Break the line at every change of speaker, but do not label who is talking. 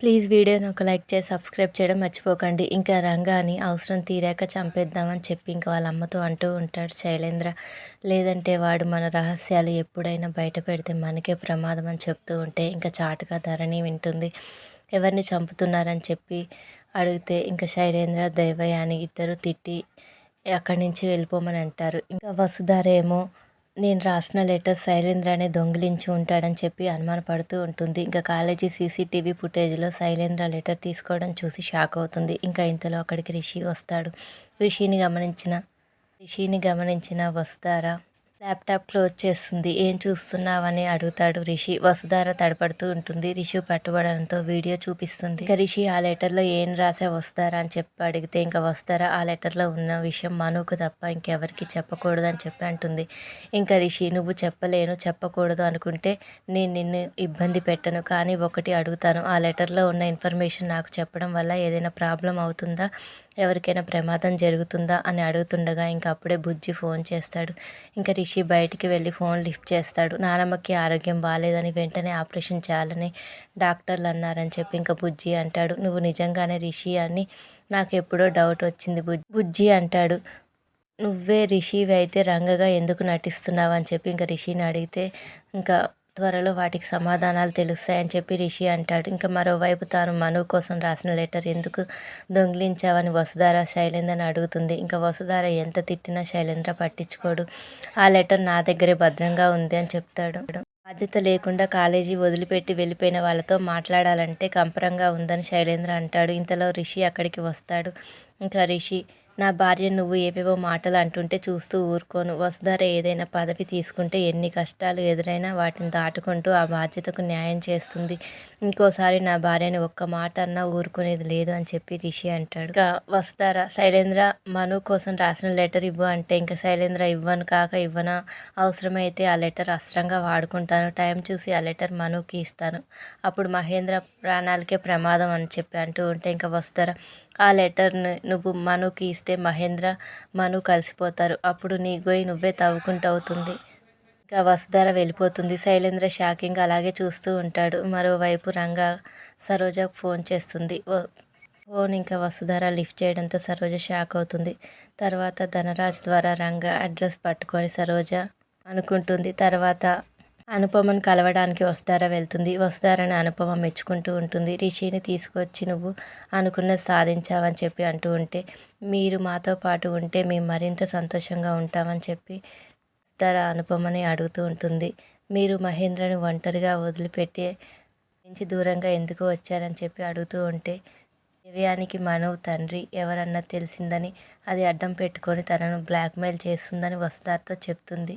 please వీడియోని ఒక like చేసి సబ్స్క్రైబ్ చేయడం మర్చిపోకండి ఇంకా రంగాని అవసరం తీరాక చంపేద్దామని చెప్పి ఇంకా వాళ్ళ అమ్మతో అంటూ ఉంటాడు శైలేంద్ర లేదంటే వాడు మన రహస్యాలు ఎప్పుడైనా బయట పెడితే మనకే ప్రమాదం అని చెప్తూ ఉంటే ఇంకా చాటుగా ధరణి వింటుంది ఎవరిని చంపుతున్నారని చెప్పి అడిగితే ఇంకా శైలేంద్ర దైవయాని ఇద్దరు తిట్టి అక్కడి నుంచి వెళ్ళిపోమని అంటారు ఇంకా వసుధారేమో నేను రాసిన లెటర్ శైలేంద్రనే దొంగిలించి ఉంటాడని చెప్పి అనుమానపడుతూ ఉంటుంది ఇంకా కాలేజీ సీసీటీవీ ఫుటేజ్లో శైలేంద్ర లెటర్ తీసుకోవడం చూసి షాక్ అవుతుంది ఇంకా ఇంతలో అక్కడికి రిషి వస్తాడు రిషిని గమనించిన రిషిని గమనించిన వస్తారా ల్యాప్టాప్ క్లోజ్ చేస్తుంది ఏం చూస్తున్నావని అడుగుతాడు రిషి వసుధార తడపడుతూ ఉంటుంది రిషి పట్టుబడంతో వీడియో చూపిస్తుంది ఇక రిషి ఆ లెటర్లో ఏం రాసే వస్తారా అని చెప్పి అడిగితే ఇంకా వస్తారా ఆ లెటర్లో ఉన్న విషయం మనుకు తప్ప ఇంకెవరికి చెప్పకూడదని చెప్పి అంటుంది ఇంకా రిషి నువ్వు చెప్పలేను చెప్పకూడదు అనుకుంటే నేను నిన్ను ఇబ్బంది పెట్టను కానీ ఒకటి అడుగుతాను ఆ లెటర్లో ఉన్న ఇన్ఫర్మేషన్ నాకు చెప్పడం వల్ల ఏదైనా ప్రాబ్లం అవుతుందా ఎవరికైనా ప్రమాదం జరుగుతుందా అని అడుగుతుండగా ఇంకా అప్పుడే బుజ్జి ఫోన్ చేస్తాడు ఇంకా రిషి బయటికి వెళ్ళి ఫోన్ లిఫ్ట్ చేస్తాడు నానమ్మకి ఆరోగ్యం బాగాలేదని వెంటనే ఆపరేషన్ చేయాలని డాక్టర్లు అన్నారని చెప్పి ఇంకా బుజ్జి అంటాడు నువ్వు నిజంగానే రిషి అని నాకు ఎప్పుడో డౌట్ వచ్చింది బుజ్జి అంటాడు నువ్వే రిషివి అయితే రంగగా ఎందుకు నటిస్తున్నావు అని చెప్పి ఇంకా రిషిని అడిగితే ఇంకా త్వరలో వాటికి సమాధానాలు తెలుస్తాయని చెప్పి రిషి అంటాడు ఇంకా మరోవైపు తాను మను కోసం రాసిన లెటర్ ఎందుకు దొంగిలించావని వసుధార శైలేంద్రని అడుగుతుంది ఇంకా వసుధార ఎంత తిట్టినా శైలేంద్ర పట్టించుకోడు ఆ లెటర్ నా దగ్గరే భద్రంగా ఉంది అని చెప్తాడు బాధ్యత లేకుండా కాలేజీ వదిలిపెట్టి వెళ్ళిపోయిన వాళ్ళతో మాట్లాడాలంటే కంపరంగా ఉందని శైలేంద్ర అంటాడు ఇంతలో రిషి అక్కడికి వస్తాడు ఇంకా రిషి నా భార్య నువ్వు ఏవేవో మాటలు అంటుంటే చూస్తూ ఊరుకోను వసుధార ఏదైనా పదవి తీసుకుంటే ఎన్ని కష్టాలు ఎదురైనా వాటిని దాటుకుంటూ ఆ బాధ్యతకు న్యాయం చేస్తుంది ఇంకోసారి నా భార్యని ఒక్క మాట అన్నా ఊరుకునేది లేదు అని చెప్పి రిషి అంటాడు ఇంకా వసుధార శైలేంద్ర మను కోసం రాసిన లెటర్ ఇవ్వు అంటే ఇంకా శైలేంద్ర ఇవ్వను కాక ఇవ్వనా అవసరమైతే ఆ లెటర్ అస్త్రంగా వాడుకుంటాను టైం చూసి ఆ లెటర్ మనుకి ఇస్తాను అప్పుడు మహేంద్ర ప్రాణాలకే ప్రమాదం అని చెప్పి అంటూ ఉంటే ఇంకా వస్తారా ఆ లెటర్ని నువ్వు మనుకి ఇస్తా చేస్తే మహేంద్ర మను కలిసిపోతారు అప్పుడు నీ గొయ్యి నువ్వే తవ్వుకుంటూ అవుతుంది ఇంకా వసుధార వెళ్ళిపోతుంది శైలేంద్ర షాకింగ్ అలాగే చూస్తూ ఉంటాడు మరోవైపు రంగా సరోజకు ఫోన్ చేస్తుంది ఫోన్ ఇంకా వసుధార లిఫ్ట్ చేయడంతో సరోజ షాక్ అవుతుంది తర్వాత ధనరాజ్ ద్వారా రంగా అడ్రస్ పట్టుకొని సరోజ అనుకుంటుంది తర్వాత అనుపమను కలవడానికి వస్తారా వెళ్తుంది వస్తారని అనుపమ మెచ్చుకుంటూ ఉంటుంది రిషిని తీసుకొచ్చి నువ్వు అనుకున్నది సాధించావని చెప్పి అంటూ ఉంటే మీరు మాతో పాటు ఉంటే మేము మరింత సంతోషంగా ఉంటామని చెప్పి వస్తారా అనుపమని అడుగుతూ ఉంటుంది మీరు మహేంద్రను ఒంటరిగా వదిలిపెట్టి నుంచి దూరంగా ఎందుకు వచ్చారని చెప్పి అడుగుతూ ఉంటే దివ్యానికి మనవ్ తండ్రి ఎవరన్నా తెలిసిందని అది అడ్డం పెట్టుకొని తనను బ్లాక్మెయిల్ చేస్తుందని వస్తారతో చెప్తుంది